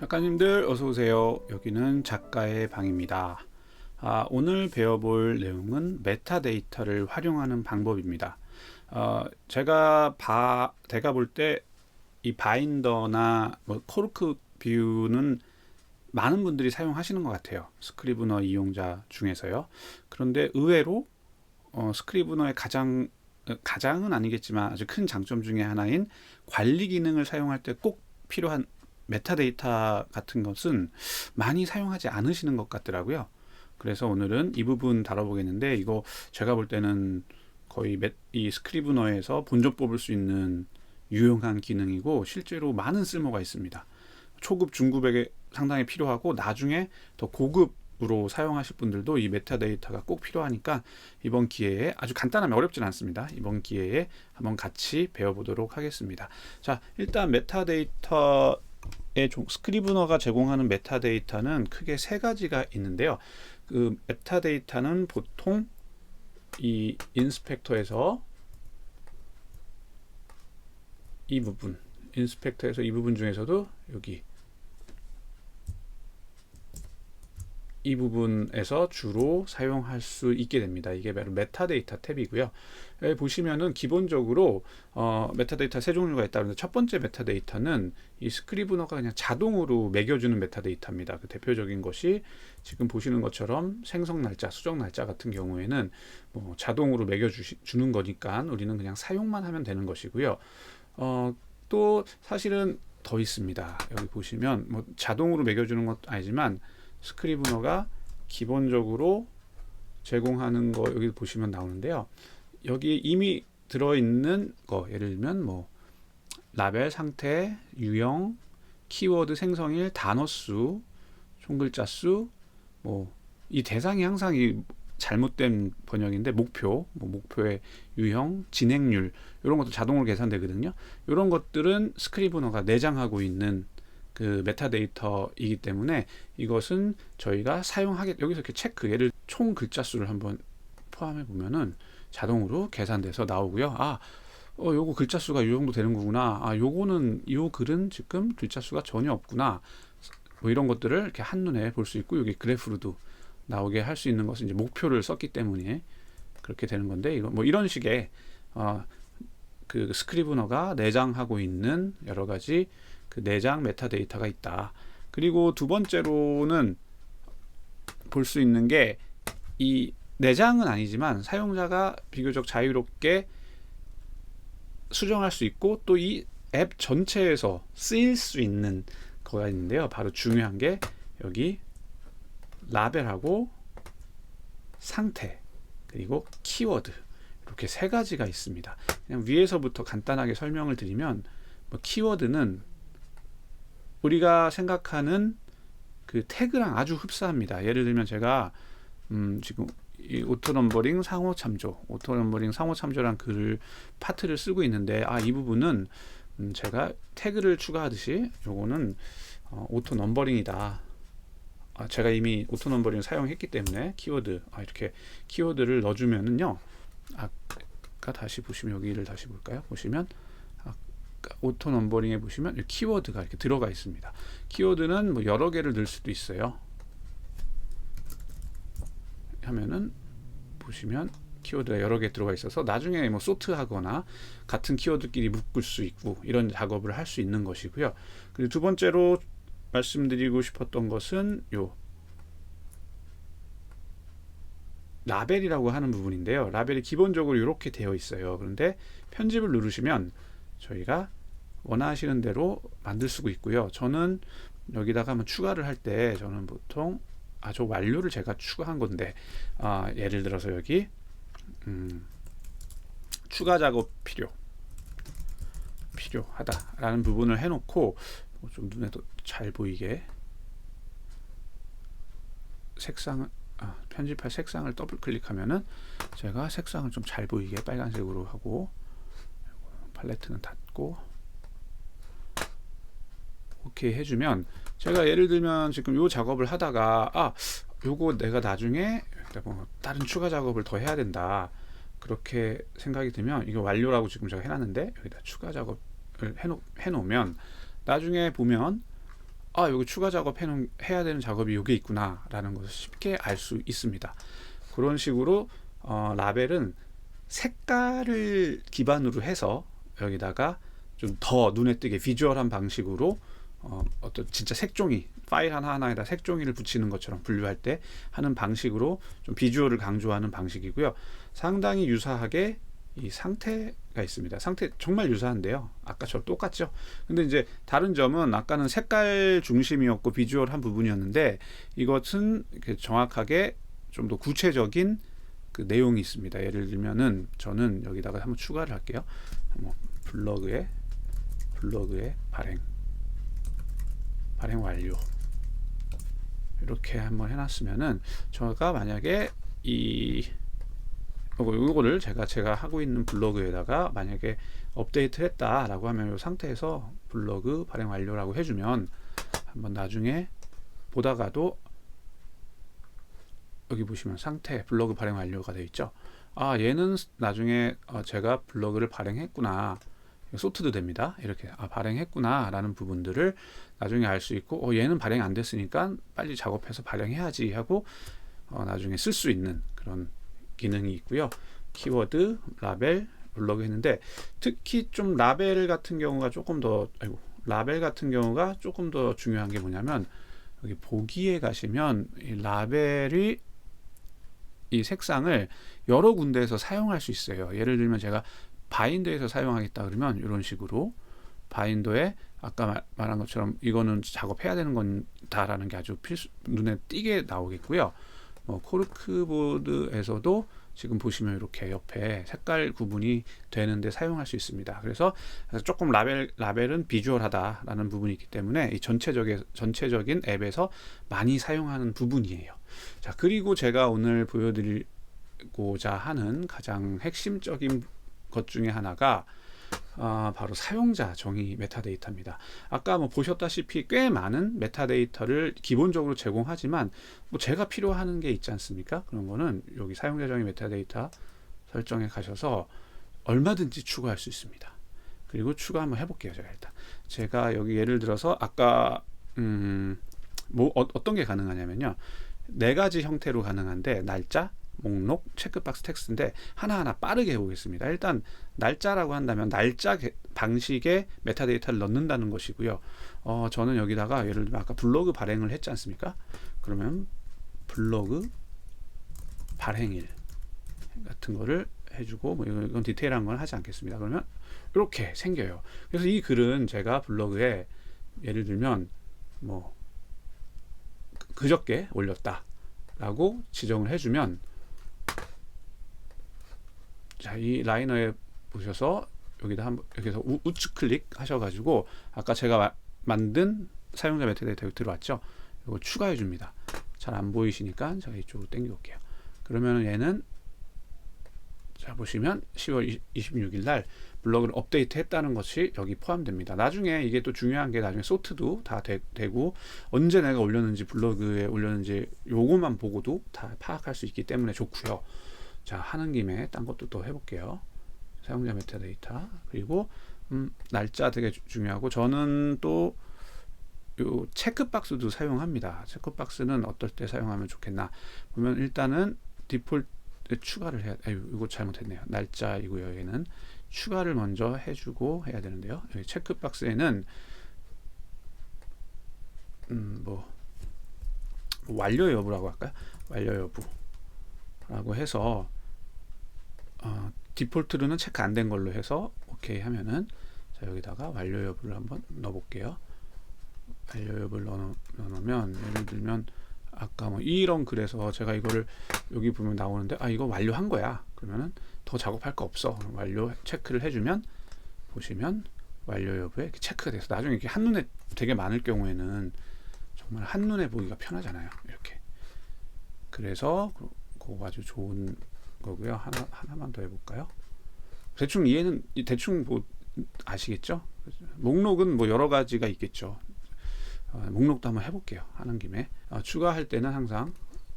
작가님들 어서 오세요. 여기는 작가의 방입니다. 아, 오늘 배워볼 내용은 메타데이터를 활용하는 방법입니다. 어, 제가 바, 제가 볼 때 이 바인더나 뭐 코르크 뷰는 많은 분들이 사용하시는 것 같아요. 스크리브너 이용자 중에서요. 그런데 의외로 어, 스크리브너의 가장 어, 가장은 아니겠지만 아주 큰 장점 중에 하나인 관리 기능을 사용할 때 꼭 필요한 메타데이터 같은 것은 많이 사용하지 않으시는 것 같더라고요. 그래서 오늘은 이 부분 다뤄보겠는데 이거 제가 볼 때는 거의 메, 이 스크리브너에서 본점 뽑을 수 있는 유용한 기능이고 실제로 많은 쓸모가 있습니다. 초급, 중급에게 상당히 필요하고 나중에 더 고급으로 사용하실 분들도 이 메타데이터가 꼭 필요하니까 이번 기회에 아주 간단하면 어렵진 않습니다. 이번 기회에 한번 같이 배워보도록 하겠습니다. 자, 일단 메타데이터 스크리브너가 제공하는 메타데이터는 크게 세 가지가 있는데요. 그 메타데이터는 보통 이 인스펙터에서 이 부분, 인스펙터에서 이 부분 중에서도 여기 이 부분에서 주로 사용할 수 있게 됩니다. 이게 바로 메타데이터 탭이고요. 여기 보시면은 기본적으로 어, 메타데이터 세 종류가 있다는데 첫 번째 메타데이터는 이 스크리브너가 그냥 자동으로 매겨주는 메타데이터입니다. 그 대표적인 것이 지금 보시는 것처럼 생성 날짜, 수정 날짜 같은 경우에는 뭐 자동으로 매겨주는 거니까 우리는 그냥 사용만 하면 되는 것이고요. 어, 또 사실은 더 있습니다. 여기 보시면 뭐 자동으로 매겨주는 것도 아니지만 스크리브너가 기본적으로 제공하는 거 여기 보시면 나오는데요. 여기 이미 들어있는 거 예를 들면 뭐 라벨 상태, 유형, 키워드 생성일, 단어 수, 총글자 수, 뭐 이 대상이 항상 이 잘못된 번역인데 목표, 뭐 목표의 유형, 진행률 이런 것도 자동으로 계산되거든요. 이런 것들은 스크리브너가 내장하고 있는 그 메타데이터이기 때문에 이것은 저희가 사용하게 여기서 이렇게 체크 예를 총 글자 수를 한번 포함해 보면은 자동으로 계산돼서 나오고요. 아, 어, 요거 글자 수가 이 정도 되는 거구나. 아, 요거는 이 글은 지금 글자 수가 전혀 없구나. 뭐 이런 것들을 이렇게 한눈에 볼 수 있고 여기 그래프로도 나오게 할 수 있는 것은 이제 목표를 썼기 때문에 그렇게 되는 건데 이거 뭐 이런 식의 어, 그 스크리브너가 내장하고 있는 여러 가지 그 내장 메타데이터가 있다. 그리고 두 번째로는 볼 수 있는 게 이 내장은 아니지만 사용자가 비교적 자유롭게 수정할 수 있고 또 이 앱 전체에서 쓰일 수 있는 거가 있는데요. 바로 중요한 게 여기 라벨하고 상태 그리고 키워드 이렇게 세 가지가 있습니다. 그냥 위에서부터 간단하게 설명을 드리면 뭐 키워드는 우리가 생각하는 그 태그랑 아주 흡사합니다. 예를 들면 제가 음 지금 이 오토 넘버링 상호 참조, 오토 넘버링 상호 참조란 글을 파트를 쓰고 있는데 아 이 부분은 음 제가 태그를 추가하듯이 요거는 어, 오토 넘버링이다. 아, 제가 이미 오토 넘버링 사용했기 때문에 키워드 아, 이렇게 키워드를 넣어주면은요. 아까 다시 보시면 여기를 다시 볼까요? 보시면 오토 넘버링에 보시면 키워드가 이렇게 들어가 있습니다. 키워드는 뭐 여러 개를 넣을 수도 있어요. 하면은 보시면 키워드가 여러 개 들어가 있어서 나중에 뭐 소트하거나 같은 키워드끼리 묶을 수 있고 이런 작업을 할 수 있는 것이고요. 그리고 두 번째로 말씀드리고 싶었던 것은 요 라벨이라고 하는 부분인데요. 라벨이 기본적으로 이렇게 되어 있어요. 그런데 편집을 누르시면 저희가 원하시는 대로 만들 수가 있고요. 저는 여기다가 한번 추가를 할 때 저는 보통 아저 완료를 제가 추가한 건데 아, 예를 들어서 여기 음, 추가 작업 필요 필요하다라는 부분을 해놓고 좀 눈에 도 잘 보이게 색상을 아, 편집할 색상을 더블 클릭하면은 제가 색상을 좀 잘 보이게 빨간색으로 하고 팔레트는 닫고 오케이 해주면 제가 예를 들면 지금 요 작업을 하다가 아 요거 내가 나중에 뭐 다른 추가 작업을 더 해야 된다 그렇게 생각이 들면 이거 완료라고 지금 제가 해놨는데 여기다 추가 작업을 해놓, 해놓으면 나중에 보면 아 여기 추가 작업 해놓은 해야 되는 작업이 여기 있구나 라는 것을 쉽게 알 수 있습니다. 그런 식으로 어, 라벨은 색깔을 기반으로 해서 여기다가 좀 더 눈에 띄게 비주얼한 방식으로 어, 어떤 진짜 색종이 파일 하나 하나에다 색종이를 붙이는 것처럼 분류할 때 하는 방식으로 좀 비주얼을 강조하는 방식이고요. 상당히 유사하게 이 상태가 있습니다. 상태 정말 유사한데요. 아까처럼 똑같죠. 근데 이제 다른 점은 아까는 색깔 중심이었고 비주얼한 부분이었는데 이것은 정확하게 좀 더 구체적인 그 내용이 있습니다. 예를 들면은 저는 여기다가 한번 추가를 할게요. 뭐 블로그에 블로그에 발행 발행 완료 이렇게 한번 해놨으면은 제가 만약에 이 요거- 요거를 제가 제가 하고 있는 블로그에다가 만약에 업데이트 했다라고 하면 이 상태에서 블로그 발행 완료라고 해주면 한번 나중에 보다가도 여기 보시면 상태 블로그 발행 완료가 되어 있죠. 아 얘는 나중에 어, 제가 블로그를 발행했구나 소트도 됩니다. 이렇게 아 발행했구나라는 부분들을 나중에 알 수 있고 어, 얘는 발행 안 됐으니까 빨리 작업해서 발행해야지 하고 어, 나중에 쓸 수 있는 그런 기능이 있고요. 키워드, 라벨, 블로그 했는데 특히 좀 라벨 같은 경우가 조금 더 아이고 라벨 같은 경우가 조금 더 중요한 게 뭐냐면 여기 보기에 가시면 이 라벨이 이 색상을 여러 군데에서 사용할 수 있어요. 예를 들면 제가 바인더에서 사용하겠다 그러면 이런 식으로 바인더에 아까 말- 말한 것처럼 이거는 작업해야 되는 건다라는 게 아주 필수 눈에 띄게 나오겠고요. 뭐 코르크보드에서도 지금 보시면 이렇게 옆에 색깔 구분이 되는데 사용할 수 있습니다. 그래서 조금 라벨 라벨은 비주얼하다라는 부분이 있기 때문에 이 전체적인 전체적인 앱에서 많이 사용하는 부분이에요. 자 그리고 제가 오늘 보여드리고자 하는 가장 핵심적인 것 중에 하나가 아, 바로 사용자 정의 메타데이터입니다. 아까 뭐 보셨다시피 꽤 많은 메타데이터를 기본적으로 제공하지만 뭐 제가 필요하는 게 있지 않습니까? 그런 거는 여기 사용자 정의 메타데이터 설정에 가셔서 얼마든지 추가할 수 있습니다. 그리고 추가 한번 해볼게요. 제가 일단 제가 여기 예를 들어서 아까 음, 뭐 어, 어떤 게 가능하냐면요. 네 가지 형태로 가능한데 날짜, 목록, 체크박스 텍스트인데 하나하나 빠르게 해보겠습니다. 일단 날짜라고 한다면 날짜 개- 방식의 메타데이터를 넣는다는 것이고요. 어, 저는 여기다가 예를 들면 아까 블로그 발행을 했지 않습니까? 그러면 블로그 발행일 같은 거를 해주고 뭐 이건 디테일한 건 하지 않겠습니다. 그러면 이렇게 생겨요. 그래서 이 글은 제가 블로그에 예를 들면 뭐 그- 그저께 올렸다라고 지정을 해주면 자, 이 라이너에 보셔서 여기다 한번 여기서 우, 우측 클릭 하셔가지고 아까 제가 마- 만든 사용자 메타데이터 여기 들어왔죠. 이거 추가해 줍니다. 잘 안 보이시니까 제가 이쪽으로 당겨 올게요. 그러면 얘는 자 보시면 10월 26일 날 블로그를 업데이트 했다는 것이 여기 포함됩니다. 나중에 이게 또 중요한 게 나중에 소트도 다 되, 고 언제 내가 올렸는지 블로그에 올렸는지 요거만 보고도 다 파악할 수 있기 때문에 좋고요. 자 하는 김에 딴 것도 또 해볼게요. 사용자 메타데이터 그리고 음, 날짜 되게 주- 중요하고 저는 또 요 체크박스도 사용합니다. 체크박스는 어떨 때 사용하면 좋겠나 보면 일단은 디폴트 추가를 해야 아유 이거 잘못했네요. 날짜이고요. 여기는 추가를 먼저 해주고 해야 되는데요. 여기 체크박스에는 음 뭐 완료 여부라고 할까요? 완료 여부 라고 해서 어, 디폴트로는 체크 안 된 걸로 해서 오케이 하면은 자 여기다가 완료 여부를 한번 넣어 볼게요. 완료 여부를 넣어, 넣으면 예를 들면 아까 뭐 이런 글에서 제가 이거를 여기 보면 나오는데 아 이거 완료한 거야. 그러면은 더 작업할 거 없어. 완료 체크를 해주면 보시면 완료 여부에 체크가 돼서 나중에 이렇게 한눈에 되게 많을 경우에는 정말 한눈에 보기가 편하잖아요. 이렇게. 그래서 그- 그거 아주 좋은 거고요. 하나 하나만 더 해볼까요? 대충 이해는 이- 대충 뭐 아시겠죠? 목록은 뭐 여러 가지가 있겠죠. 어, 목록도 한번 해볼게요. 하는 김에 어, 추가할 때는 항상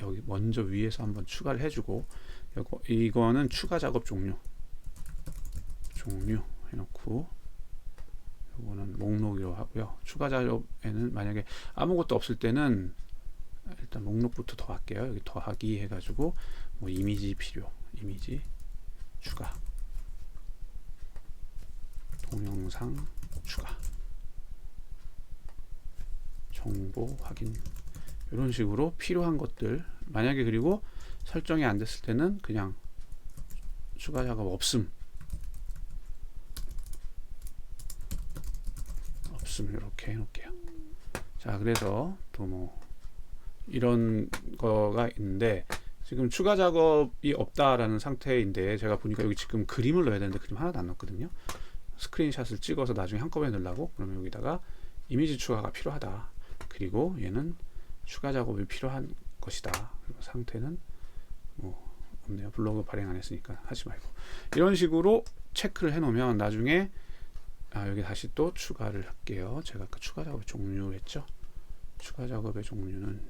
여기 먼저 위에서 한번 추가를 해주고 이거 이거는 추가 작업 종료 종료 해놓고 요거는 목록으로 하고요. 추가 작업에는 만약에 아무것도 없을 때는 일단 목록부터 더할게요. 여기 더하기 해가지고 뭐 이미지 필요, 이미지 추가, 동영상 추가, 정보 확인 이런 식으로 필요한 것들 만약에 그리고 설정이 안 됐을 때는 그냥 추가 작업 없음 없음 이렇게 해놓을게요. 자 그래서 또뭐 이런 거가 있는데 지금 추가 작업이 없다라는 상태인데 제가 보니까 여기 지금 그림을 넣어야 되는데 그림 하나도 안 넣었거든요. 스크린샷을 찍어서 나중에 한꺼번에 넣으려고 그러면 여기다가 이미지 추가가 필요하다. 그리고 얘는 추가 작업이 필요한 것이다. 상태는 뭐 없네요. 블로그 발행 안 했으니까 하지 말고 이런 식으로 체크를 해놓으면 나중에 아 여기 다시 또 추가를 할게요. 제가 아까 추가 작업 종료했죠. 추가 작업의 종류는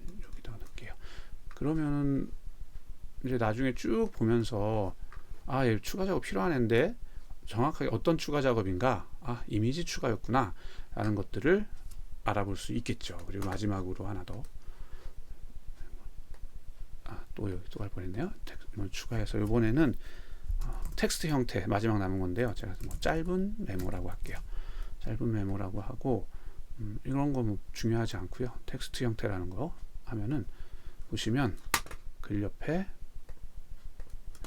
넣을게요. 그러면은 이제 나중에 쭉 보면서 아, 얘 추가 작업 필요한 앤데 정확하게 어떤 추가 작업인가? 아, 이미지 추가였구나. 라는 것들을 알아볼 수 있겠죠. 그리고 마지막으로 하나 더. 아, 또 여기 또 갈 뻔했네요. 텍스트 뭐 추가해서 이번에는 어, 텍스트 형태 마지막 남은 건데요. 제가 뭐 짧은 메모라고 할게요. 짧은 메모라고 하고 음, 이런 거 뭐 중요하지 않고요. 텍스트 형태라는 거 하면은 보시면 글 옆에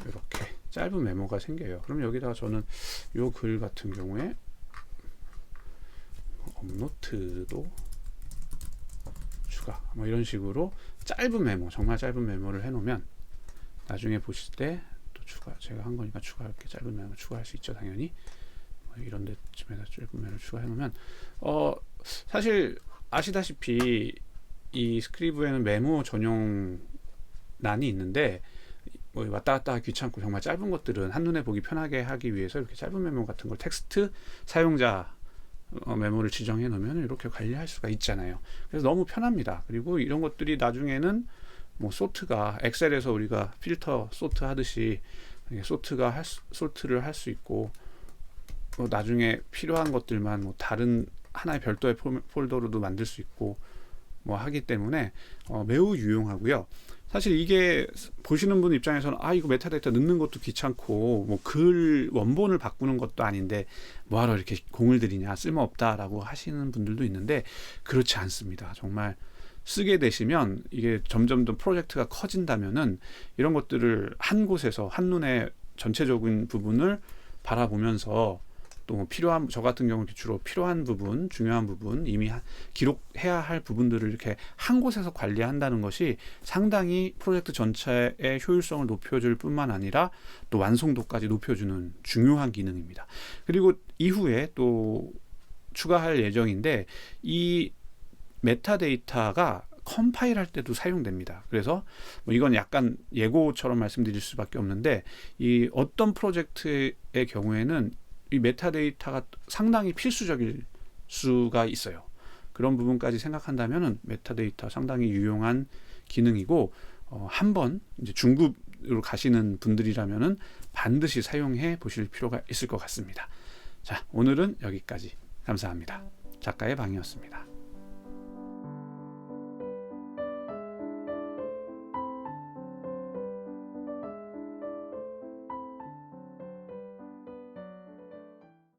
이렇게 짧은 메모가 생겨요. 그럼 여기다가 저는 요글 같은 경우에 업노트도 추가 뭐 이런 식으로 짧은 메모 정말 짧은 메모를 해놓으면 나중에 보실 때 또 추가 제가 한 거니까 추가할게 짧은 메모 추가할 수 있죠 당연히 뭐 이런 데쯤에다 짧은 메모 추가해 놓으면 어 사실 아시다시피 이 스크리브에는 메모 전용 난이 있는데 뭐 왔다 갔다 귀찮고 정말 짧은 것들은 한눈에 보기 편하게 하기 위해서 이렇게 짧은 메모 같은 걸 텍스트 사용자 어, 메모를 지정해 놓으면 이렇게 관리할 수가 있잖아요. 그래서 너무 편합니다. 그리고 이런 것들이 나중에는 뭐 소트가 엑셀에서 우리가 필터 소트 하듯이 소트가 할 수, 소트를 할 수 있고 뭐 나중에 필요한 것들만 뭐 다른 하나의 별도의 폴- 폴더로도 만들 수 있고 뭐 하기 때문에 어, 매우 유용하고요. 사실 이게 보시는 분 입장에서는 아 이거 메타데이터 넣는 것도 귀찮고 뭐 글 원본을 바꾸는 것도 아닌데 뭐하러 이렇게 공을 들이냐 쓸모없다라고 하시는 분들도 있는데 그렇지 않습니다. 정말 쓰게 되시면 이게 점점 더 프로젝트가 커진다면은 이런 것들을 한 곳에서 한눈에 전체적인 부분을 바라보면서 또뭐 필요한 저 같은 경우는 주로 필요한 부분, 중요한 부분, 이미 하- 기록해야 할 부분들을 이렇게 한 곳에서 관리한다는 것이 상당히 프로젝트 전체의 효율성을 높여줄 뿐만 아니라 또 완성도까지 높여주는 중요한 기능입니다. 그리고 이후에 또 추가할 예정인데 이 메타데이터가 컴파일 할 때도 사용됩니다. 그래서 뭐 이건 약간 예고처럼 말씀드릴 수밖에 없는데 이 어떤 프로젝트의 경우에는 이 메타데이터가 상당히 필수적일 수가 있어요. 그런 부분까지 생각한다면은 메타데이터 상당히 유용한 기능이고 어, 한번 이제 중급으로 가시는 분들이라면은 반드시 사용해 보실 필요가 있을 것 같습니다. 자, 오늘은 여기까지 감사합니다. 작가의 방이었습니다.